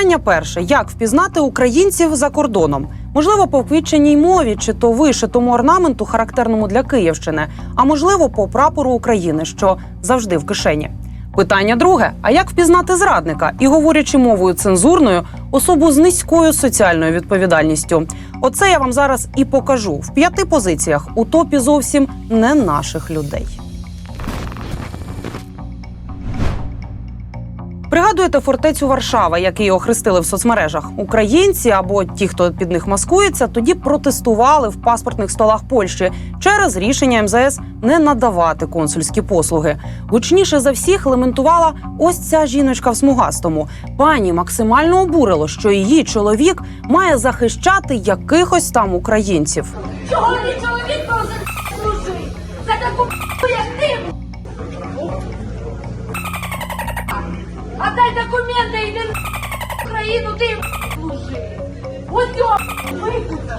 Питання перше: як впізнати українців за кордоном? Можливо, по вквітченій мові чи то вишитому орнаменту, характерному для Київщини, а можливо, по прапору України, що завжди в кишені. Питання друге: а як впізнати зрадника і говорячи мовою цензурною, особу з низькою соціальною відповідальністю? Оце я вам зараз і покажу в п'яти позиціях у топі зовсім не наших людей. Пригадуєте фортецю Варшава, як її охрестили в соцмережах. Українці або ті, хто під них маскується, тоді протестували в паспортних столах Польщі через рішення МЗС не надавати консульські послуги. Гучніше за всіх лементувала ось ця жіночка в смугастому. Пані максимально обурило, що її чоловік має захищати якихось там українців. Чого не чоловік може служити? За таку як ти. А дай документи і йди в Україну, ти служи. Ось його викупила.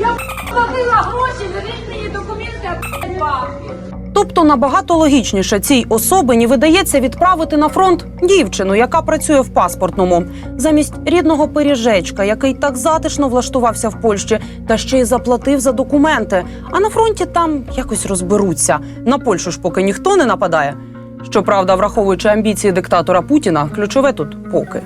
Я платила гроші, верніть мені документи, а бабки. Тобто набагато логічніше цій особині видається відправити на фронт дівчину, яка працює в паспортному, замість рідного пиріжечка, який так затишно влаштувався в Польщі, та ще й заплатив за документи. А на фронті там якось розберуться. На Польщу ж поки ніхто не нападає. Щоправда, враховуючи амбіції диктатора Путіна, ключове тут поки.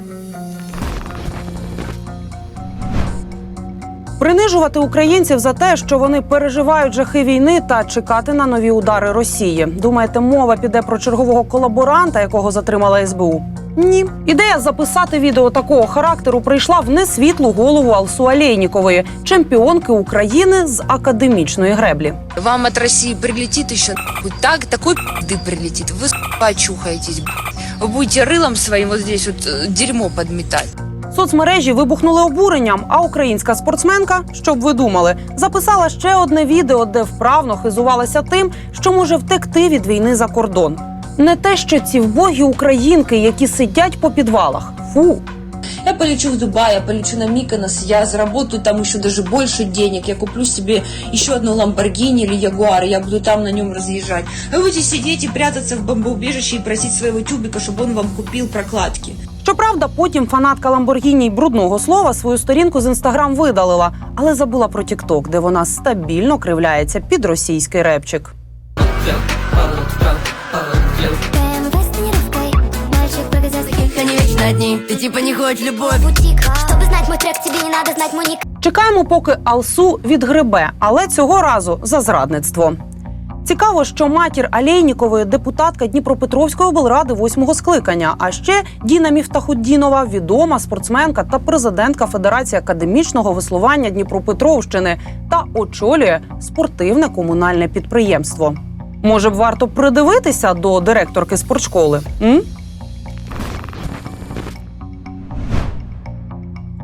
Принижувати українців за те, що вони переживають жахи війни та чекати на нові удари Росії. Думаєте, мова піде про чергового колаборанта, якого затримала СБУ? Ні, ідея записати відео такого характеру прийшла в несвітлу голову Алсу Алейнікової, чемпіонки України з академічної греблі. Вам от России прилетит еще нахуй так, такой пизды прилетит. Вы сука, очухаетесь, блядь. Вы будете рылом своим вот здесь вот э, дерьмо подметать. Соцмережі вибухнули обуренням, а українська спортсменка, щоб ви думали, записала ще одне відео, де вправно хизувалася тим, що може втекти від війни за кордон. Не те, що ці вбогі українки, які сидять по підвалах. Фу. Я полечу в Дубай, я полечу на Миконос, я заработаю там еще даже больше денег, я куплю себе еще одну Ламборгини или Ягуар, и я буду там на нем разъезжать. Вы будете сидеть и прятаться в бомбоубежище и просить своего тюбика, чтобы он вам купил прокладки. Щоправда, потім фанатка Ламборгіні й брудного слова свою сторінку з інстаграм видалила, але забула про Тікток, де вона стабільно кривляється під російський репчик. Чекаємо, поки Алсу відгребе, але цього разу за зрадництво. Цікаво, що матір Алейнікової депутатка Дніпропетровської облради восьмого скликання. А ще Діна Міфтахуддінова, відома спортсменка та президентка Федерації академічного веслування Дніпропетровщини та очолює спортивне комунальне підприємство. Може б варто придивитися до директорки спортшколи? М?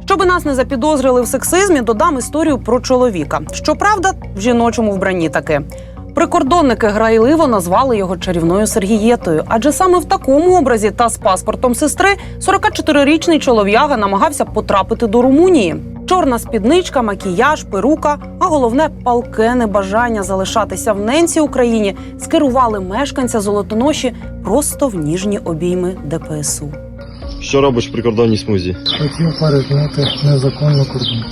Щоби нас не запідозрили в сексизмі, додам історію про чоловіка. Щоправда, в жіночому вбранні таки. Прикордонники грайливо назвали його чарівною Сергієтою, адже саме в такому образі та з паспортом сестри 44-річний чолов'яга намагався потрапити до Румунії. Чорна спідничка, макіяж, перука, а головне палке небажання залишатися в ненці Україні скерували мешканця золотоноші просто в ніжні обійми ДПСУ. Що робиш в прикордонній смузі? Хотів перетнути незаконно кордон.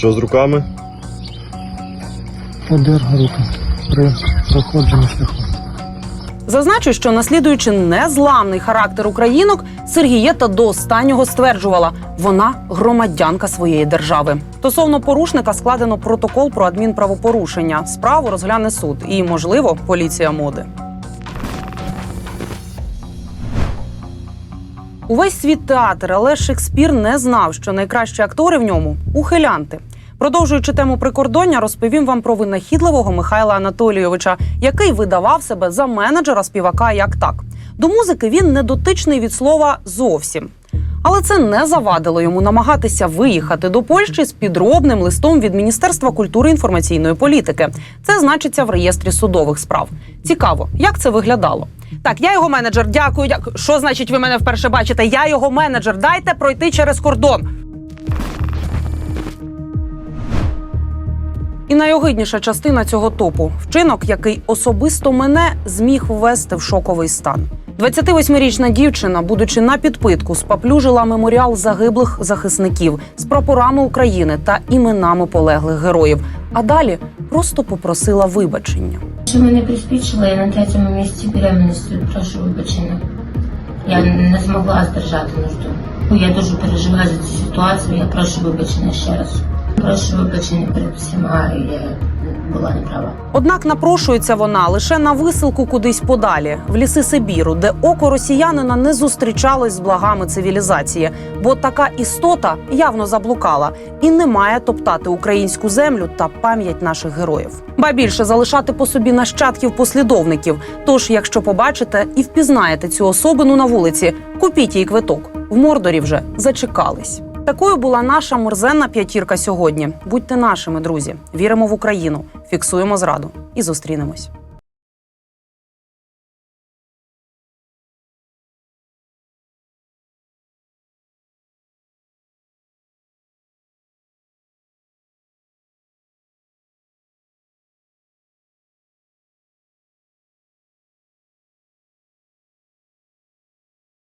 Що з руками? Подерга руки при проходженні шляху. Зазначу, що наслідуючи незламний характер українок, Сергієта до останнього стверджувала, вона громадянка своєї держави. Стосовно порушника складено протокол про адмінправопорушення. Справу розгляне суд і, можливо, поліція моди. Увесь світ театр, але Шекспір не знав, що найкращі актори в ньому ухилянти. Продовжуючи тему прикордоння, розповім вам про винахідливого Михайла Анатолійовича, який видавав себе за менеджера співака як так. До музики він не дотичний від слова зовсім. Але це не завадило йому намагатися виїхати до Польщі з підробним листом від Міністерства культури інформаційної політики. Це значиться в реєстрі судових справ. Цікаво, як це виглядало. Так, я його менеджер. Дякую. дякую. Що значить, ви мене вперше бачите? Я його менеджер. Дайте пройти через кордон. І найогидніша частина цього топу вчинок, який особисто мене зміг ввести в шоковий стан. 28-річна дівчина, будучи на підпитку, спаплюжила меморіал загиблих захисників з прапорами України та іменами полеглих героїв. А далі просто попросила вибачення. Що мене приспічило, я на третьому місці беременності прошу вибачення. Я не змогла здержати нужду. Я дуже переживаю за цю ситуацію, я прошу вибачення ще раз. Прошу вибачення перед всіма, я була неправа. Однак напрошується вона лише на висилку кудись подалі, в ліси Сибіру, де око росіянина не зустрічалось з благами цивілізації, бо така істота явно заблукала і не має топтати українську землю та пам'ять наших героїв. Ба більше залишати по собі нащадків послідовників. Тож, якщо побачите і впізнаєте цю особину на вулиці, купіть їй квиток. В Мордорі вже зачекались. Такою була наша мерзенна п'ятірка сьогодні. Будьте нашими друзі, віримо в Україну, фіксуємо зраду і зустрінемось.